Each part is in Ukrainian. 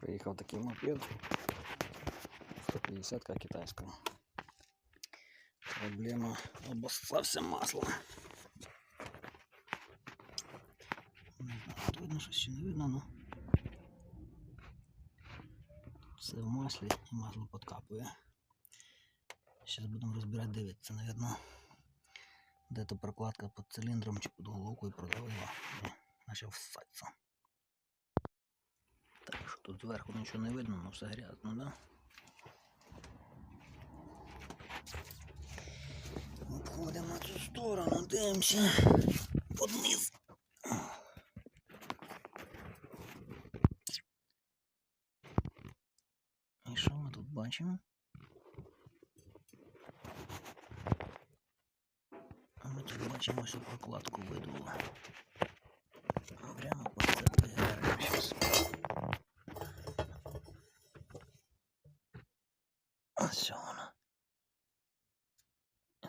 Приїхав такий мопед. 150 китайська. Проблема обоссався масло. Не знаю, видно щось чи не видно, но все в маслі і масло подкапує. Зараз будемо розбирати, дивитися, наверное, де то прокладка під циліндром чи під головкою продавила. І почав ссатися. Тут зверху нічого не видно, але все грязно, да? Обходимо цю сторону, дивимося під низ. І що ми тут бачимо? А ми тут бачимо, що прокладку видуло. Ось вона.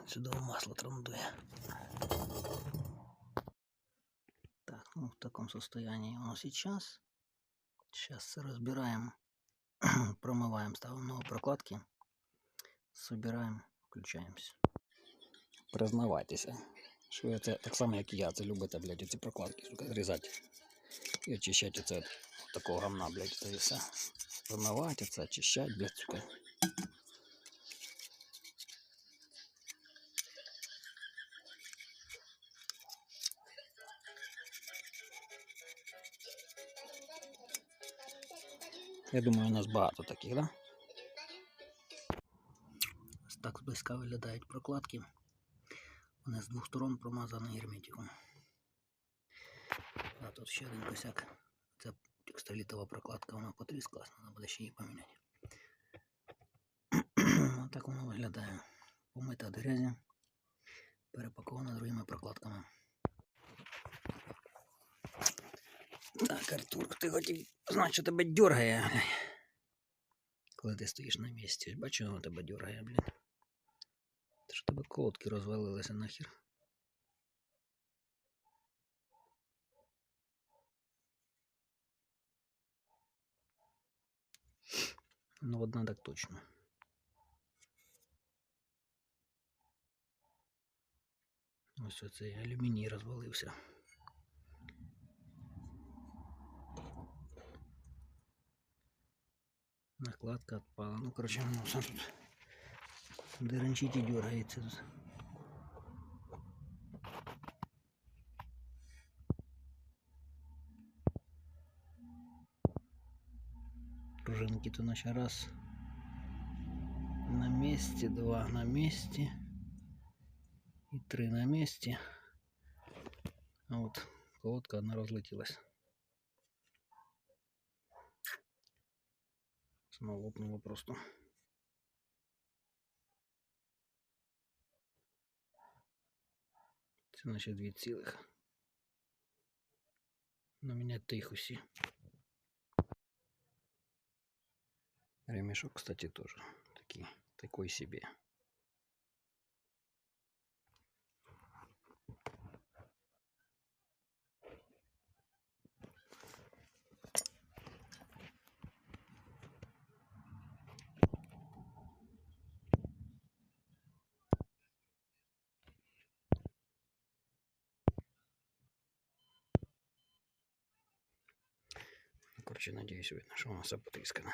Чудово масло трандує. Так, ну в таком состоянии оно сейчас. Сейчас все разбираем, промываем, ставим новые прокладки, собираем, включаемся. Признавайтеся, що ви це так само, як і я, це любите, блядь, ці прокладки, сука, зрізати і очищати оце от такого гамна, блядь, це і все. Промивати це, очищати, блядь, сука. Я думаю, у нас багато таких, да? Ось так зблизька виглядають прокладки. Вони з двох сторон промазані герметиком. А тут ще один косяк. Це текстолітова прокладка, вона потріскалась, треба буде ще її поміняти. Отак воно виглядає. Помита до грязі, перепакована Артур, ти хотів, значить, тебе дергає. Коли ти стоїш на місці. Бачу, воно тебе дергає, блін. Та ж тебе колодки розвалилися нахер. Ну, одна так точно. Ось оцей алюміній розвалився. Накладка отпала. Ну, короче, все тут дырочить и дергается. Тут. Пружинки-то наши раз на месте, два на месте и три на месте. А вот колодка одна разлетелась. Сама лопнула просто. Це наче дві цілих. Наміняти їх усі. Ремешок, кстати, тоже такий, такой себе. Короче, надеюсь, видно, что у нас все потрескано.